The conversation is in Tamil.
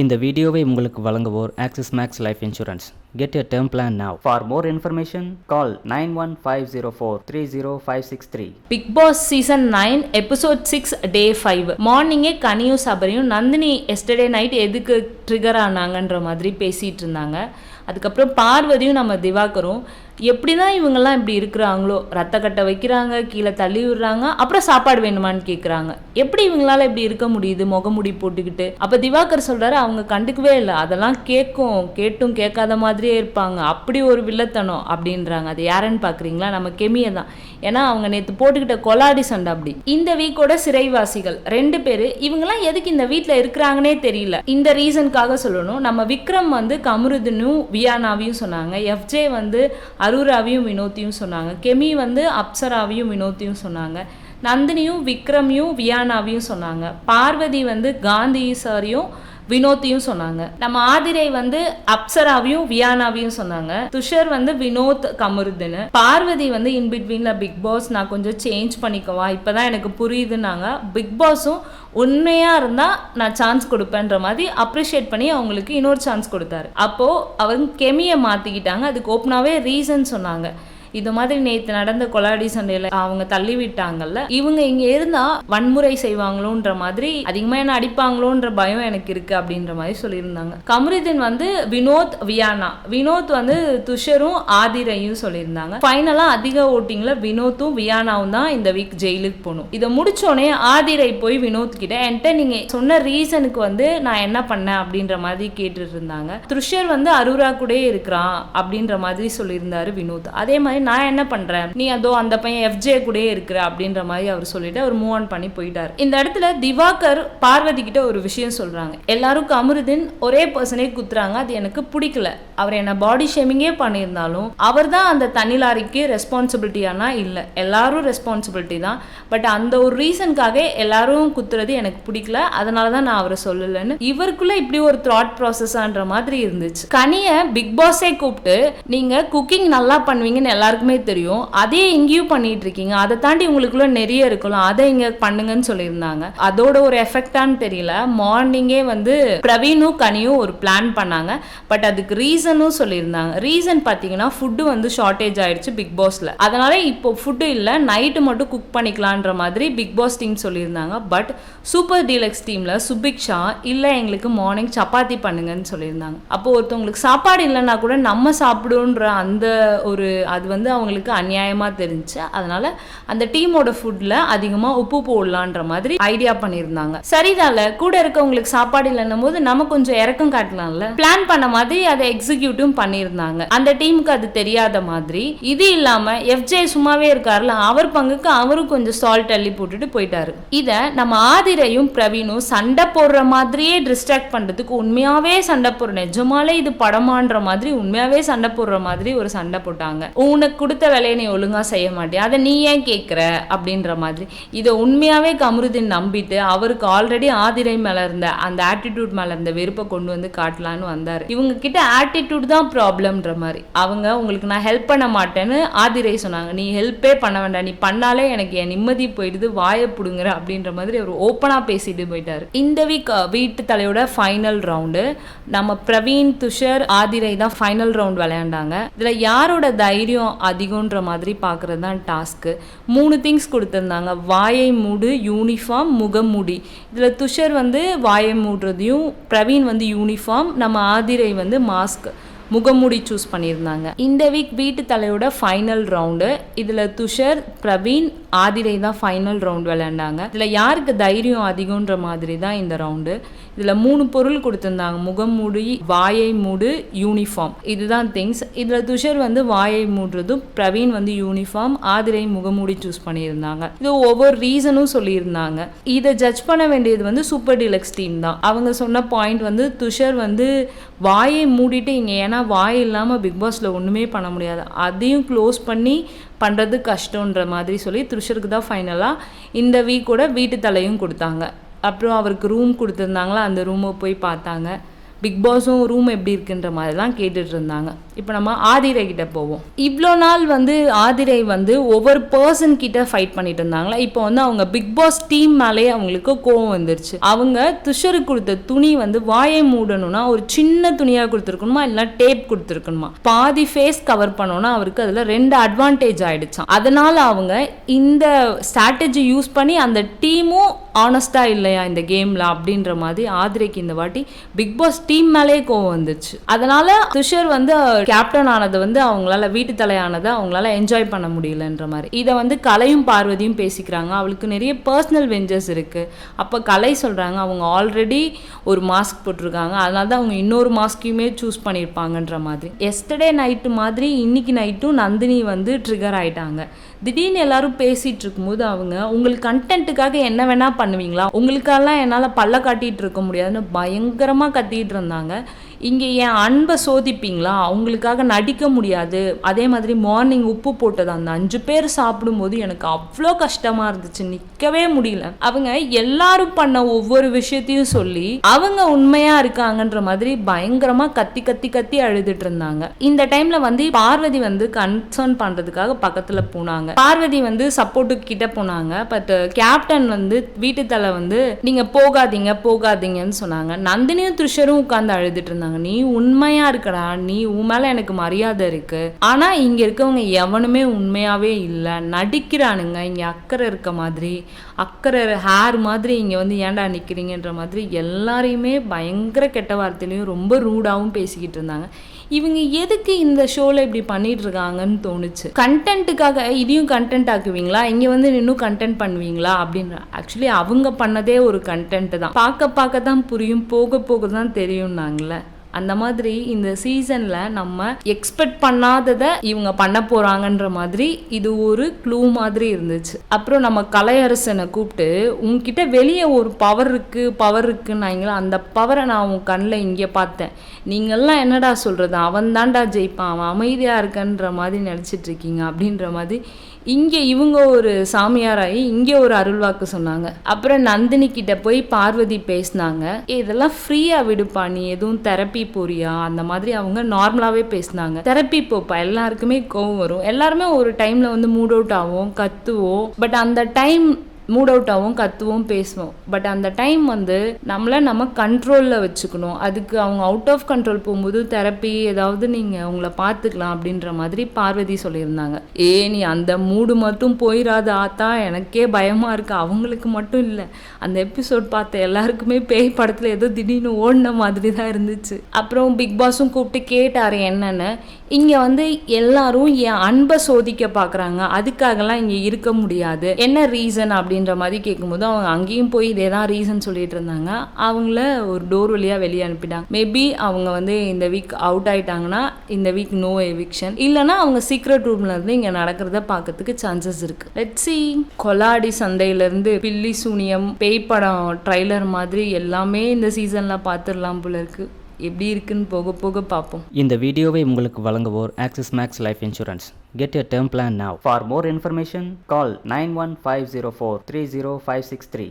இந்த வீடியோவை உங்களுக்கு வழங்குவோர் Axis Max Life insurance get a term plan now for more information call nine one five zero four three zero five six three Bigg Boss season nine episode six day five மார்னிங்கே கனியும் சபரியும் நந்தினி எஸ்டர்டே நைட் எதுக்கு ட்ரிகர் ஆனாங்கன்ற மாதிரி பேசிகிட்டு இருந்தாங்க. அதுக்கப்புறம் பார்வதியும் நம்ம திவாகரும் எப்படி தான் இவங்கெல்லாம் இப்படி இருக்கிறாங்களோ ரத்த கட்டை வைக்கிறாங்க கீழே தள்ளி விடுறாங்க அப்புறம் சாப்பாடு வேணுமான்னு கேட்குறாங்க எப்படி இவங்களால இப்படி இருக்க முடியுது முகமுடி போட்டுக்கிட்டு? அப்போ திவாகர் சொல்கிறாரு அவங்க கண்டுக்கவே இல்லை. அதெல்லாம் கேட்கும் கேட்டும் கேட்காத மாதிரியே இருப்பாங்க. அப்படி ஒரு வில்லத்தனம் அப்படின்றாங்க. அது யாருன்னு பார்க்குறீங்களா நம்ம கெமியை தான். ஏன்னா அவங்க நேற்று போட்டுக்கிட்ட கொலாடி சண்டை அப்படி. இந்த வீக்கோட சிறைவாசிகள் ரெண்டு பேர் இவங்கெல்லாம் எதுக்கு இந்த வீட்டில் இருக்கிறாங்கன்னே தெரியல. இந்த ரீசனுக்காக சொல்லணும். நம்ம விக்ரம் வந்து கமருதனும் வியானாவையும் சொன்னாங்க. எஃப்ஜே வந்து அரூராவையும் வினோத்தியும் சொன்னாங்க. கெமி வந்து அப்சராவையும் வினோத்தியும் சொன்னாங்க. நந்தினியும் விக்ரமையும் வியானாவையும் சொன்னாங்க. பார்வதி வந்து காந்தி சாரையும் வினோத்தையும் சொன்னாங்க. நம்ம ஆதிரை வந்து அப்சராவையும் வியானாவையும் சொன்னாங்க. துஷர் வந்து வினோத் கமருதுன்னு. பார்வதி வந்து இன் பிட்வீன்ல பிக் பாஸ் நான் கொஞ்சம் சேஞ்ச் பண்ணிக்கவா? இப்பதான் எனக்கு புரியுதுன்னாங்க. பிக் பாஸும் உண்மையா இருந்தா நான் சான்ஸ் கொடுப்பேன்ற மாதிரி அப்ரிஷியேட் பண்ணி அவங்களுக்கு இன்னொரு சான்ஸ் கொடுத்தாரு. அப்போ அவங்க கெமியை மாத்திக்கிட்டாங்க. அதுக்கு ஓப்பனாவே ரீசன் சொன்னாங்க. இது மாதிரி நேற்று நடந்த கொலாடி சண்டையில் அவங்க தள்ளி விட்டாங்கல்ல. இவங்க இங்கே இருந்தால் வன்முறை செய்வாங்களோன்ற மாதிரி அதிகமாக என்ன அடிப்பாங்களோன்ற பயம் எனக்கு இருக்கு அப்படின்ற மாதிரி சொல்லியிருந்தாங்க. கமருதீன் வந்து வினோத் வியானா. வினோத் வந்து துஷரும் ஆதிரையும் சொல்லியிருந்தாங்க. ஃபைனலாக அதிக ஓட்டிங்கில் வினோத்தும் வியானாவும் தான் இந்த வீக் ஜெயிலுக்கு போகணும். இதை முடிச்சோடனே ஆதிரை போய் வினோத் கிட்ட என்கிட்ட நீங்கள் சொன்ன ரீசனுக்கு வந்து நான் என்ன பண்ணேன்? அப்படின்ற மாதிரி கேட்டுட்டு இருந்தாங்க. துஷர் வந்து அருரா கூட இருக்கிறான் அப்படின்ற மாதிரி சொல்லியிருந்தாரு வினோத். அதே மாதிரி நான் என்ன பண்றேன்? நீ அதோ அந்த பையன் எஃப்ஜே கூட இருக்கிற அப்படின்ற மாதிரி அவர் சொல்லிட்டு அவர் மூவ் ஆன் பண்ணி போயிட்டார். இந்த இடத்துல திவாகர் பார்வதி கிட்ட ஒரு விஷயம் சொல்றாங்க. எல்லாரும் அமிர்தின் ஒரே பர்சனே குத்துறாங்க. அது எனக்கு பிடிக்கல. அவர் என்ன பாடி ஷேமிங்கே பண்ணியிருந்தாலும் அவர் தான் அந்த தனி லாரிக்கு ரெஸ்பான்சிபிலிட்டியானா இல்லை. எல்லாரும் ரெஸ்பான்சிபிலிட்டி தான். பட் அந்த ஒரு ரீசனுக்காக எல்லாரும் குத்துறது எனக்கு பிடிக்கல. அதனால தான் நான் அவரை சொல்லலைன்னு. இவருக்குள்ள இப்படி ஒரு த்ராட் ப்ராசஸான்ற மாதிரி இருந்துச்சு. கனியை பிக் பாஸே கூப்பிட்டு நீங்க குக்கிங் நல்லா பண்ணுவீங்கன்னு எல்லாருக்குமே தெரியும். அதே இங்கேயும் பண்ணிட்டு இருக்கீங்க அதை தாண்டி உங்களுக்குள்ள நிறைய இருக்கலாம் அதை இங்க பண்ணுங்கன்னு சொல்லியிருந்தாங்க. அதோட ஒரு எஃபெக்டான்னு தெரியல. மார்னிங்கே வந்து பிரவீனும் கனியும் ஒரு பிளான் பண்ணாங்க. பட் அதுக்கு ரீசனும் சொல்லியிருந்தாங்க. ரீசன் பார்த்தீங்கன்னா ஃபுட்டு வந்து ஷார்ட்டேஜ் ஆயிடுச்சு பிக் பாஸ்ல. அதனால இப்போ ஃபுட்டு இல்லை. நைட்டு மட்டும் குக் பண்ணிக்கலான்ற மாதிரி பிக் பாஸ் டீம் சொல்லியிருந்தாங்க. பட் சூப்பர் டீலக்ஸ் டீம்ல சுபிக்ஷா இல்லை எங்களுக்கு மார்னிங் சப்பாத்தி பண்ணுங்கன்னு சொல்லியிருந்தாங்க. அப்போ ஒருத்தவங்களுக்கு சாப்பாடு இல்லைன்னா கூட நம்ம சாப்பிடுன்ற அந்த ஒரு அது வந்து அவங்களுக்கு அநியாயமாக தெரிஞ்சு அதனால அந்த டீமோட ஃபுட்டில் அதிகமாக உப்பு போடலான்ற மாதிரி ஐடியா பண்ணியிருந்தாங்க. சரிதால கூட இருக்கவங்களுக்கு சாப்பாடு இல்லைன்னும் போது நம்ம கொஞ்சம் இறக்கம் காட்டலாம்ல? பிளான் பண்ண மாதிரி அதை எக்ஸிக்யூட்டும் பண்ணியிருந்தாங்க. அந்த டீமுக்கு அது தெரியாத மாதிரி இது இல்லாம எஃப்ஜே சும்மாவே இருக்காருல அவர் பங்குக்கு அவரும் கொஞ்சம் சால்ட் அள்ளி போட்டுட்டு போயிட்டாரு. இதை நம்ம ஆதிரையும் பிரவீனும் சண்டை போடுற மாதிரியே டிஸ்ட்ராக்ட் பண்றதுக்கு உண்மையாவே சண்டை போடுற நிஜமாலே இது படமான்ற மாதிரி உண்மையாவே சண்டை போடுற மாதிரி ஒரு சண்டை போட்டாங்க. உனக்கு கொடுத்த வேலையை நீ ஒழுங்காக செய்ய மாட்டேன் அதை நீ ஏன் கேட்குற அப்படின்ற மாதிரி. இதை உண்மையாகவே கமருதீன் நம்பிட்டு அவருக்கு ஆல்ரெடி ஆதிரை மேலே இருந்த அந்த ஆட்டிடியூட் மேலே இருந்த வெறுப்பை கொண்டு வந்து காட்டலான்னு வந்தார். இவங்க கிட்ட ஆட்டிடியூட் தான் ப்ராப்ளம்ன்ற மாதிரி. அவங்க உங்களுக்கு நான் ஹெல்ப் பண்ண மாட்டேன்னு ஆதிரை சொன்னாங்க. நீ ஹெல்ப்பே பண்ண வேண்டாம். நீ பண்ணாலே எனக்கு என் நிம்மதி போயிடுது வாயை பிடுங்குற அப்படின்ற மாதிரி அவர் ஓப்பனாக பேசிட்டு போயிட்டார். இந்த வீக் வீட்டு தலையோட ஃபைனல் ரவுண்டு நம்ம பிரவீன் துஷர் ஆதிரை தான் ஃபைனல் ரவுண்ட் விளையாண்டாங்க. இதில் யாரோட தைரியம் அதிகம்ன்ற மாதிரி பார்க்குறது தான் டாஸ்க்கு மூணு திங்ஸ் கொடுத்துருந்தாங்க. வாயை மூடு யூனிஃபார்ம் முகமூடி இதில் துஷர் வந்து வாயை மூடுறதையும் பிரவீன் வந்து யூனிஃபார்ம் நம்ம ஆதிரை வந்து மாஸ்க் முகமூடி சூஸ் பண்ணியிருந்தாங்க. இந்த வீக் வீட்டு தலையோட ஃபைனல் ரவுண்டு இதில் துஷர் பிரவீன் ஆதிரை தான் ஃபைனல் ரவுண்ட் விளையாண்டாங்க. இதில் யாருக்கு தைரியம் அதிகம்ன்ற மாதிரி தான் இந்த ரவுண்டு இதில் மூணு பொருள் கொடுத்துருந்தாங்க. முகம் மூடி வாயை மூடு யூனிஃபார்ம் இதுதான் திங்ஸ் இதில் துஷர் வந்து வாயை மூடுறதும் பிரவீன் வந்து யூனிஃபார்ம் ஆதிரை முகமூடி சூஸ் பண்ணியிருந்தாங்க. இது ஒவ்வொரு ரீசனும் சொல்லியிருந்தாங்க. இதை ஜட்ஜ் பண்ண வேண்டியது வந்து சூப்பர் டீலக்ஸ் டீம் தான். அவங்க சொன்ன பாயிண்ட் வந்து துஷர் வந்து வாயை மூடிட்டு இங்கே ஏன்னா வாய் இல்லாமல் பிக் பாஸில் ஒன்றுமே பண்ண முடியாது. அதையும் க்ளோஸ் பண்ணி பண்ணுறது கஷ்டன்ற மாதிரி சொல்லி துஷருக்கு தான் ஃபைனலாக இந்த வீக்கோட வீட்டு தலையும் கொடுத்தாங்க. அப்புறம் அவருக்கு ரூம் கொடுத்துருந்தாங்களா அந்த ரூமை போய் பார்த்தாங்க. பிக் பாஸும் ரூம் எப்படி இருக்குன்ற மாதிரிலாம் கேட்டுட்டு இருந்தாங்க. இப்போ நம்ம ஆதிரை கிட்ட போவோம். இவ்வளோ நாள் வந்து ஆதிரை வந்து ஒவ்வொரு பர்சன் கிட்ட ஃபைட் பண்ணிட்டு இருந்தாங்களா? இப்போ வந்து அவங்க பிக் பாஸ் டீம் மேலேயே அவங்களுக்கு கோவம் வந்துருச்சு. அவங்க துஷருக்கு கொடுத்த துணி வந்து வாயை மூடணும்னா ஒரு சின்ன துணியாக கொடுத்துருக்கணுமா? இல்லை டேப் கொடுத்துருக்கணுமா? பாதி ஃபேஸ் கவர் பண்ணோன்னா அவருக்கு அதில் ரெண்டு அட்வான்டேஜ் ஆயிடுச்சான் அதனால அவங்க இந்த ஸ்ட்ராட்டஜி யூஸ் பண்ணி அந்த டீமும் ஆனஸ்டா இல்லையா இந்த கேம்ல அப்படின்ற மாதிரி ஆதிரைக்கு இந்த வாட்டி பிக் பாஸ் டீம் மேலே கோவம் வந்துச்சு. அதனால துஷர் வந்து கேப்டன் ஆனது வந்து அவங்களால வீட்டு தலையானதை அவங்களால என்ஜாய் பண்ண முடியலன்ற மாதிரி. இதை வந்து கலையும் பார்வதியும் பேசிக்கிறாங்க. அவளுக்கு நிறைய பர்சனல் வெஞ்சர்ஸ் இருக்கு. அப்போ கலை சொல்றாங்க அவங்க ஆல்ரெடி ஒரு மாஸ்க் போட்டிருக்காங்க. அதனால தான் அவங்க இன்னொரு மாஸ்கையுமே சூஸ் பண்ணியிருப்பாங்கன்ற மாதிரி. எஸ்டர்டே நைட்டு மாதிரி இன்னைக்கு நைட்டும் நந்தினி வந்து ட்ரிகர் ஆயிட்டாங்க. திடீர்னு எல்லாரும் பேசிட்டு இருக்கும்போது அவங்க உங்களுக்கு கண்டென்ட்டுக்காக என்ன வேணா பண்ணுவீங்களா? உங்களுக்கெல்லாம் என்னால் பல்ல காட்டிட்டு இருக்க முடியாதுன்னு பயங்கரமாக கத்திட்டு இருந்தாங்க இங்கே என் அன்பை சோதிப்பீங்களா? அவங்களுக்காக நடிக்க முடியாது. அதே மாதிரி மார்னிங் உப்பு போட்டது அந்த அஞ்சு பேர் சாப்பிடும்போது எனக்கு அவ்வளோ கஷ்டமாக இருந்துச்சு. நிற்கவே முடியல. அவங்க எல்லாரும் பண்ண ஒவ்வொரு விஷயத்தையும் சொல்லி அவங்க உண்மையாக இருக்காங்கன்ற மாதிரி பயங்கரமாக கத்தி கத்தி கத்தி அழுதுட்டு இருந்தாங்க. இந்த டைமில் வந்து பார்வதி வந்து கன்சர்ன் பண்ணுறதுக்காக பக்கத்தில் போனாங்க. பார்வதி வந்து சப்போர்ட்டுக்கு கிட்ட போனாங்க. பட் கேப்டன் வந்து வீட்டு தலை வந்து நீங்கள் போகாதீங்க போகாதீங்கன்னு சொன்னாங்க. நந்தினியும் த்ரிஷரும் உட்காந்து அழுதுட்டு இருந்தாங்க. நீ உண்மையா இருக்கடா. நீ உன் மேல எனக்கு மரியாதை இருக்கு. ஆனா இங்க இருக்கவங்க எவனுமே உண்மையாவே இல்லை. நடிக்கிறானுங்க. இங்க அக்கறை இருக்க மாதிரி அக்கறை ஹேர் மாதிரி இங்க வந்து ஏன்டா நிக்கிறீங்கன்ற மாதிரி எல்லாரையுமே பயங்கர கெட்ட வார்த்தையிலையும் ரொம்ப ரூடாவும் பேசிக்கிட்டு இருந்தாங்க. இவங்க எதுக்கு இந்த ஷோல இப்படி பண்ணிட்டு இருக்காங்கன்னு தோணுச்சு. கண்டென்ட்டுக்காக இதையும் கண்டென்ட் ஆக்குவீங்களா? இங்க வந்து இன்னும் கண்டென்ட் பண்ணுவீங்களா? அப்படின்ற ஆக்சுவலி அவங்க பண்ணதே ஒரு கண்டென்ட் தான். பார்க்க பார்க்க தான் புரியும். போக போக தான் தெரியும்னாங்களே அந்த மாதிரி இந்த சீசனில் நம்ம எக்ஸ்பெக்ட் பண்ணாததை இவங்க பண்ண போகிறாங்கன்ற மாதிரி இது ஒரு க்ளூ மாதிரி இருந்துச்சு. அப்புறம் நம்ம கலையரசனை கூப்பிட்டு உங்ககிட்ட வெளியே ஒரு பவர் இருக்குது பவர் இருக்குன்னாங்களா? அந்த பவரை நான் உன் கண்ணில் இங்கே பார்த்தேன். நீங்கள்லாம் என்னடா சொல்கிறது அவன் தான்டா ஜெயிப்பான். அவன் அமைதியாக இருக்கன்ற மாதிரி நினச்சிட்டு இருக்கீங்க. அப்படின்ற மாதிரி இங்கே இவங்க ஒரு சாமியாராகி இங்கே ஒரு அருள்வாக்கு சொன்னாங்க. அப்புறம் நந்தினி கிட்ட போய் பார்வதி பேசினாங்க. இதெல்லாம் ஃப்ரீயாக விடுப்பா நீ எதுவும் தெரப்பி போறியா? அந்த மாதிரி அவங்க நார்மலாகவே பேசினாங்க. தெரப்பி போப்பா எல்லாருக்குமே கோவம் வரும். எல்லாருமே ஒரு டைமில் வந்து மூட் அவுட் ஆகும் கத்துவோம். பட் அந்த டைம் மூட் அவுட்டாகவும் கத்துவோம் பேசுவோம். பட் அந்த டைம் வந்து நம்மளை நம்ம கண்ட்ரோலில் வச்சுக்கணும். அதுக்கு அவங்க அவுட் ஆஃப் கண்ட்ரோல் போகும்போது தெரப்பி ஏதாவது நீங்கள் அவங்கள பார்த்துக்கலாம் அப்படின்ற மாதிரி பார்வதி சொல்லியிருந்தாங்க. ஏ நீ அந்த மூடு மட்டும் போயிடாத ஆத்தா. எனக்கே பயமாக இருக்கு. அவங்களுக்கு மட்டும் இல்லை. அந்த எபிசோட் பார்த்த எல்லாருக்குமே பேய் படத்தில் ஏதோ திடீர்னு ஓடின மாதிரி தான் இருந்துச்சு. அப்புறம் பிக் பாஸும் கூப்பிட்டு கேட்டார் என்னென்னு? இங்கே வந்து எல்லாரும் என் அன்பை சோதிக்க பார்க்குறாங்க அதுக்காகலாம் இங்கே இருக்க முடியாது. என்ன ரீசன் அப்படின்ற மாதிரி கேட்கும்போது அவங்க அங்கேயும் போய் இதே தான் ரீசன் சொல்லிட்டு இருந்தாங்க. அவங்கள ஒரு டோர் வழியாக வெளியே அனுப்பிட்டாங்க. மேபி அவங்க வந்து இந்த வீக் அவுட் ஆயிட்டாங்கன்னா இந்த வீக் நோ எவிக்ஷன் இல்லைன்னா அவங்க சீக்ரெட் ரூம்லேருந்து இங்கே நடக்கிறத பார்க்கறதுக்கு சான்சஸ் இருக்குது லெட் சி கொலாடி சந்தையிலேருந்து பில்லி சூனியம் பேய் படம் ட்ரைலர் மாதிரி எல்லாமே இந்த சீசனில் பார்த்துடலாம் போல இருக்குது எப்படி இருக்குன்னு போக போக பார்ப்போம். இந்த வீடியோவை உங்களுக்கு வழங்குவோர் Axis Max Life insurance get a term plan now for more information call nine one five zero four three zero five six three